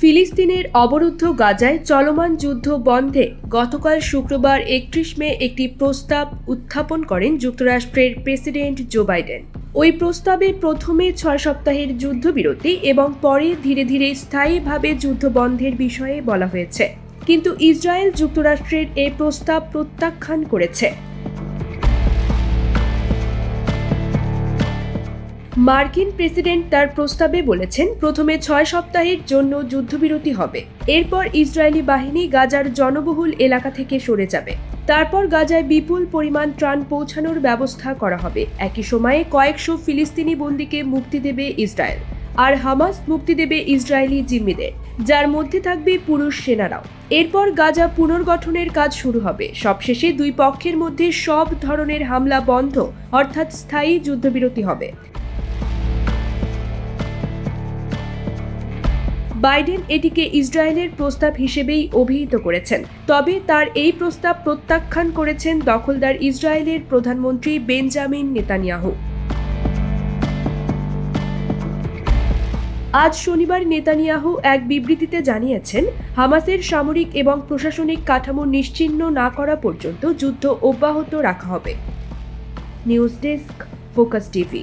ফিলিস্তিনের অবরুদ্ধ গাজায় চলমান যুদ্ধ বন্ধে গতকাল শুক্রবার একত্রিশ মে একটি প্রস্তাব উত্থাপন করেন যুক্তরাষ্ট্রের প্রেসিডেন্ট জো বাইডেন। ওই প্রস্তাবে প্রথমে ছয় সপ্তাহের যুদ্ধবিরতি এবং পরে ধীরে ধীরে স্থায়ীভাবে যুদ্ধ বন্ধের বিষয়ে বলা হয়েছে। কিন্তু ইসরায়েল যুক্তরাষ্ট্রের এই প্রস্তাব প্রত্যাখ্যান করেছে। মার্কিন প্রেসিডেন্ট তার প্রস্তাবে বলেছেন, প্রথমে ছয় সপ্তাহের জন্য যুদ্ধবিরতি হবে। এরপর ইসরায়েলি বাহিনী গাজার জনবহুল এলাকা থেকে সরে যাবে। তারপর গাজায় বিপুল পরিমাণ ত্রাণ পৌঁছানোর ব্যবস্থা করা হবে। একই সময়ে কয়েকশো ফিলিস্তিনি বন্দীকে মুক্তি দেবে ইসরায়েল। আর হামাস মুক্তি দেবে ইসরায়েলি জিম্মিদের। যার মধ্যে থাকবে পুরুষ সেনারাও। এরপর গাজা পুনর্গঠনের কাজ শুরু হবে। সবশেষে দুই পক্ষের মধ্যে সব ধরনের হামলা বন্ধ, অর্থাৎ স্থায়ী যুদ্ধবিরতি হবে। বাইডেন এটিকে ইসরায়েলের প্রস্তাব হিসেবেই অভিহিত করেছেন। তবে তার এই প্রস্তাব প্রত্যাখ্যান করেছেন দখলদার ইসরায়েলের প্রধানমন্ত্রী বেঞ্জামিন নেতানিয়াহু। আজ শনিবার নেতানিয়াহু এক বিবৃতিতে জানিয়েছেন, হামাসের সামরিক এবং প্রশাসনিক কাঠামো নিশ্চিহ্ন না করা পর্যন্ত যুদ্ধ অব্যাহত রাখা হবে। News desk, focus TV.